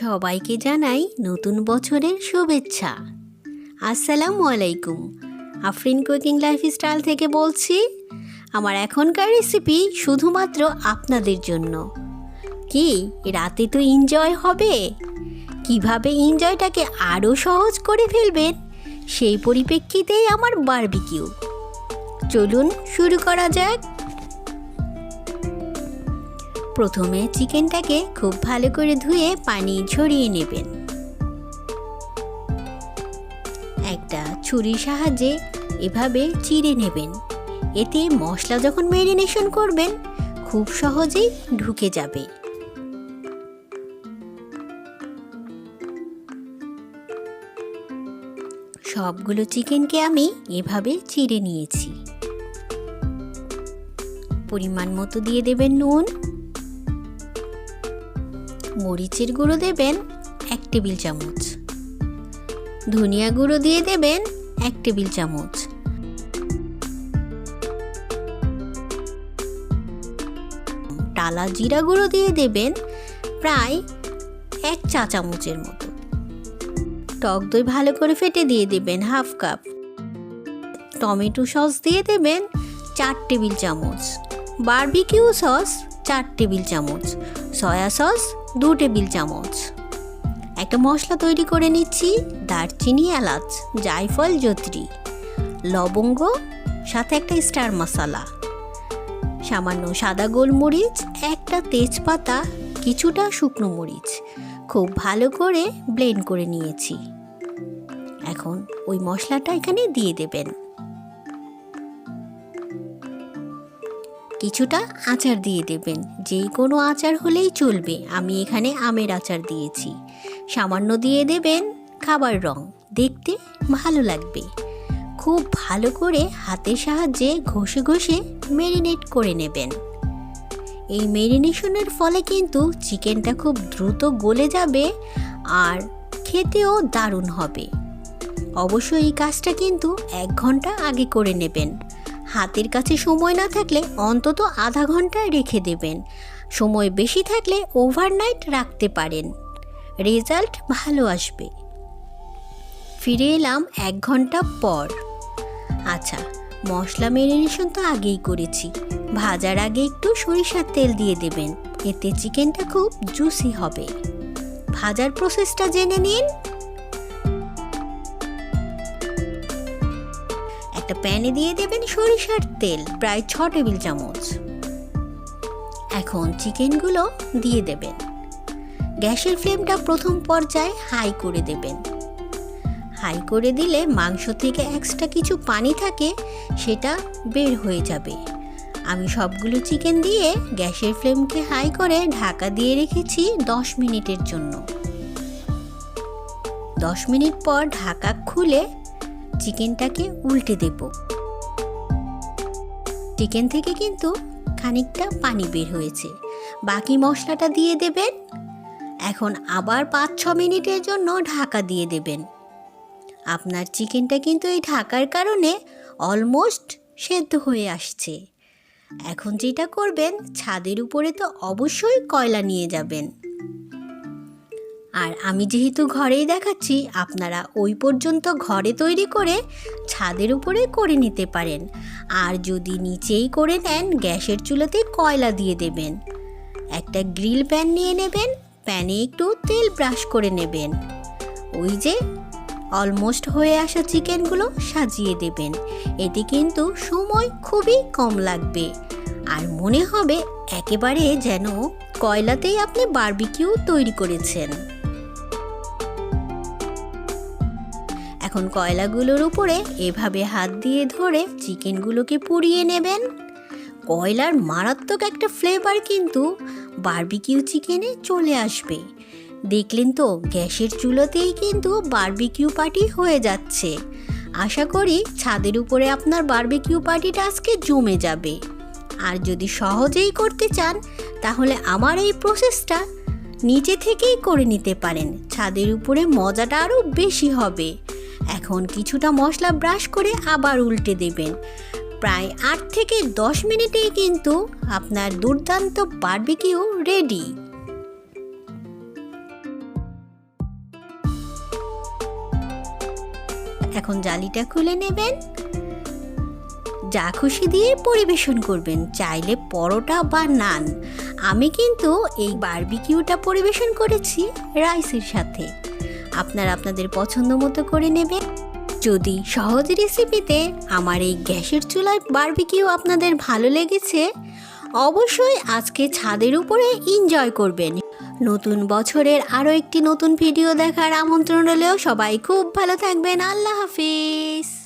সবাইকে জানাই নতুন বছরের শুভেচ্ছা। আসসালামু আলাইকুম। আফরিন কুকিং লাইফস্টাইল থেকে বলছি, আমার এখনকার রেসিপি শুধুমাত্র আপনাদের জন্য। কি, রাতে তো এনজয় হবে? কীভাবে এনজয়টাকে আরও সহজ করে ফেলবেন, সেই পরিপ্রেক্ষিতেই আমার বারবিকিউ। চলুন শুরু করা যাক। প্রথমে চিকেনটাকে খুব ভালো করে ধুয়ে পানি ঝরিয়ে নেবেন। একটা ছুরির সাহায্যে এভাবে চিড়ে নেবেন। এতে মশলা যখন ম্যারিনেশন করবেন, খুব সহজেই ঢুকে যাবে। সবগুলো চিকেনকে আমি এভাবে চিড়ে নিয়েছি। পরিমাণ মতো দিয়ে দেবেন নুন। মরিচের গুঁড়ো দেবেন এক টেবিল চামচ। ধনিয়া গুঁড়ো দিয়ে দেবেন এক টেবিল চামচ। টালা জিরা গুঁড়ো দিয়ে দেবেন প্রায় এক চা চামচের মতো। টক দই ভালো করে ফেটে দিয়ে দেবেন হাফ কাপ। টমেটো সস দিয়ে দেবেন চার টেবিল চামচ। বারবিকিউ সস চার টেবিল চামচ। সয়া সস দু টেবিল চামচ। একটা মশলা তৈরি করে নিচ্ছি, দারচিনি, এলাচ, জায়ফল, জত্রি, লবঙ্গ, সাথে একটা স্টার মশলা, সামান্য সাদা গোলমরিচ, একটা তেজপাতা, কিছুটা শুকনো মরিচ, খুব ভালো করে ব্লেন্ড করে নিয়েছি। এখন ওই মশলাটা এখানে দিয়ে দেবেন। কিছুটা আচার দিয়ে দেবেন। যেই কোনো আচার হলেই চলবে। আমি এখানে আমের আচার দিয়েছি। সামান্য দিয়ে দেবেন খাবার রং। দেখতে ভালো লাগবে। খুব ভালো করে হাতের সাহায্যে ঘষে ঘষে ম্যারিনেট করে নেবেন। এই মেরিনেশনের ফলে কিন্তু চিকেনটা খুব দ্রুত গলে যাবে আর খেতেও দারুণ হবে। অবশ্যই এই কাজটা কিন্তু এক ঘণ্টা আগে করে নেবেন। হাতের কাছে সময় না থাকলে অন্তত আধা ঘণ্টা রেখে দেবেন। সময় বেশি থাকলে ওভারনাইট রাখতে পারেন। রেজাল্ট ভালো আসবে। ফিরে এলাম এক ঘণ্টা পর। আচ্ছা মশলা মেরিনেশন তো আগেই করেছি। ভাজার আগে একটু সরিষার তেল দিয়ে দেবেন। এতে চিকেনটা খুব জুসি হবে। ভাজার প্রসেসটা জেনে নিন। একটা প্যানে দিয়ে দেবেন সরিষার তেল, প্রায় ছ টেবিল চামচ। এখন চিকেনগুলো দিয়ে দেবেন। গ্যাসের ফ্লেমটা প্রথম পর্যায়ে হাই করে দেবেন। হাই করে দিলে মাংস থেকে এক্সট্রা কিছু পানি থাকে, সেটা বের হয়ে যাবে। আমি সবগুলো চিকেন দিয়ে গ্যাসের ফ্লেমকে হাই করে ঢাকা দিয়ে রেখেছি দশ মিনিটের জন্য। দশ মিনিট পর ঢাকা খুলে চিকেনটাকে উল্টে দেব। চিকেন থেকে কিন্তু খানিকটা পানি বের হয়েছে। বাকি মশলাটা দিয়ে দেবেন। এখন আবার পাঁচ ছ মিনিটের জন্য ঢাকা দিয়ে দেবেন। আপনার চিকেনটা কিন্তু এই ঢাকার কারণে অলমোস্ট সেদ্ধ হয়ে আসছে। এখন যেটা করবেন, ছাদের উপরে তো অবশ্যই কয়লা নিয়ে যাবেন। আর আমি যেহেতু ঘরেই দেখাচ্ছি, আপনারা ওই পর্যন্ত ঘরে তৈরি করে ছাদের উপরে করে নিতে পারেন। আর যদি নিচেই করে নেন, গ্যাসের চুলাতে কয়লা দিয়ে দেবেন। একটা গ্রিল প্যান নিয়ে নেবেন, প্যানে একটু তেল ব্রাশ করে নেবেন। ওই যে অলমোস্ট হয়ে আসা চিকেনগুলো সাজিয়ে দেবেন। এতে কিন্তু সময় খুবই কম লাগবে। আর মনে হবে একেবারে যেন কয়লাতেই আপনি বারবিকিউ তৈরি করেছেন। এখন কয়লাগুলোর উপরে এভাবে হাত দিয়ে ধরে চিকেনগুলোকে পুড়িয়ে নেবেন। কয়লার মারাত্মক একটা ফ্লেভার কিন্তু বার্বিকিউ চিকেনে চলে আসবে। দেখলেন তো, গ্যাসের চুলোতেই কিন্তু বারবিকিউ পার্টি হয়ে যাচ্ছে। আশা করি ছাদের উপরে আপনার বার্বিকিউ পার্টিটা আজকে জমে যাবে। আর যদি সহজেই করতে চান, তাহলে আমার এই প্রসেসটা নিচে থেকেই করে নিতে পারেন। ছাদের উপরে মজাটা আরও বেশি হবে। এখন কিছুটা মশলা ব্রাশ করে আবার উল্টে দেবেন। প্রায় আট থেকে দশ মিনিটেই কিন্তু আপনার দুর্দান্ত বার্বিকিউ রেডি। এখন জালিটা খুলে নেবেন। যা খুশি দিয়ে পরিবেশন করবেন, চাইলে পরোটা বা নান। আমি কিন্তু এই বার্বিকিউটা পরিবেশন করেছি রাইসের সাথে। আপনারা আপনাদের পছন্দ মতো করে নেবেন। যদি সহজ রেসিপিতে আমার এই গ্যাসের চুলায় বারবিকিউ আপনাদের ভালো লেগেছে, অবশ্যই আজকে ছাদের উপরে এনজয় করবেন। নতুন বছরের আরও একটি নতুন ভিডিও দেখার আমন্ত্রণ হলেও সবাই খুব ভালো থাকবেন। আল্লাহ হাফিজ।